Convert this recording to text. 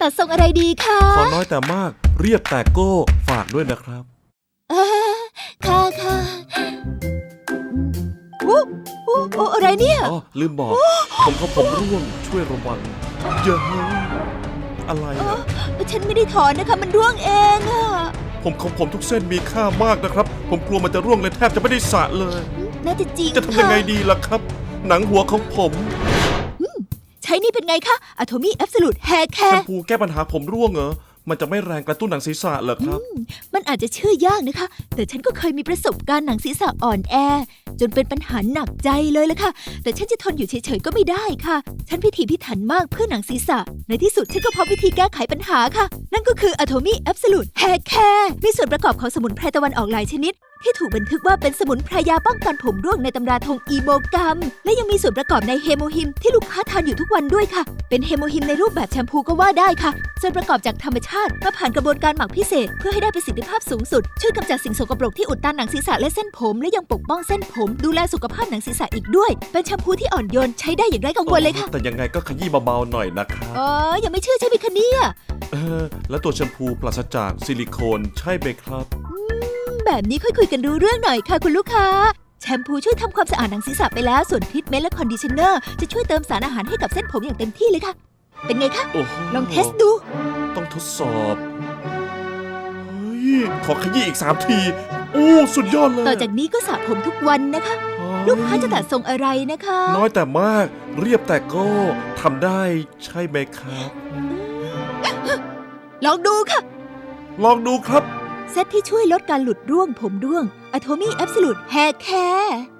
ตัดทรงอะไรดีคะขอน้อยแต่มากเรียบแต่โก้ฝากด้วยนะครับ อ่าค่ะค่ะอู้อู้อู้อะไรเนี่ย อ๋อ ลืมบอก ผมเขาผมร่วงช่วยระวังเยอะอะไรอะฉันไม่ได้ถอนนะคะ มันร่วงเองอะผมของผมทุกเส้นมีค่ามากนะครับ ผมกลัวมันจะร่วงเลยแทบจะไม่ได้สระเลย น่าจะจริงจะทำยังไงค่ ดีล่ะครับ หนังหัวของผมใช้นี่เป็นไงคะอะโทมี่แอบสูตแฮร์แคแชมร์พูแก้ปัญหาผมร่วงเหรอ มันจะไม่แรงกระตุ้นหนังศีรษะเหรอครับ มันอาจจะเชื่อยากนะคะ แต่ฉันก็เคยมีประสบการณ์หนังศีรษะอ่อนแอ จนเป็นปัญหาหนักใจเลยละค่ะ แต่ฉันจะทนอยู่เฉยๆก็ไม่ได้ค่ะ ฉันพิถีพิถันมากเพื่อหนังศีรษะ ในที่สุดฉันก็พบวิธีแก้ไขปัญหาค่ะ นั่นก็คือ Atomy Absolute Hair Care มีส่วนประกอบของสมุนไพรตะวันออกหลายชนิด ที่ถูกบันทึกว่าเป็นสมุนไพรยาป้องกันผมร่วงในตำราทงอีโมกัม และยังมีส่วนประกอบในเฮโมฮิมที่ลูกค้าทานอยู่ทุกวันด้วยค่ะ เป็นเฮโมฮิมในรูปแบบแชมพูก็ว่าได้ค่ะ ส่วนประกอบจากธรรมชาติมาผ่านกระบวนการหมักพิเศษ เพื่อให้ได้ประสิทธิภาพสูงสุด ช่วยกำจัดสิ่งสกปรกที่อุดตันหนังศีรษะและเส้นผม และยังปกป้องเส้นผม ดูแลสุขภาพหนังศีรษะอีกด้วย เป็นแชมพูที่อ่อนโยนใช้ได้อย่างไร้กังวลเลยค่ะ แต่ยังไงก็ขยี้เบาๆหน่อยนะครับอ๋อยังไม่เชื่อใช่ไหมคะเนี่ยเออแล้วตัวแชมพูปราศจากซิลิโคนใช่ไหมครับ แบบนี้ค่อยคุยกันรู้เรื่องหน่อยค่ะคุณลูกค้า แชมพูช่วยทำความสะอาดหนังศีรษะไปแล้ว ส่วนทรีทเมนต์และคอนดิชเนอร์จะช่วยเติมสารอาหารให้กับเส้นผมอย่างเต็มที่เลยค่ะ เป็นไงคะโอ้โหลองเทสดู ต้องทดสอบเฮ้ยขอขยี้อีกสามทีอู้สุดยอดเลยต่อจากนี้ก็สระผมทุกวันนะคะ เฮ้ยลูกค้าจะตัดทรงอะไรนะคะ น้อยแต่มาก เรียบแต่ก็ทำได้ใช่ไหมครับ ลองดูค่ะ ลองดูครับ เซตที่ช่วยลดการหลุดร่วงผมร่วง Atomy Absolute Hair Care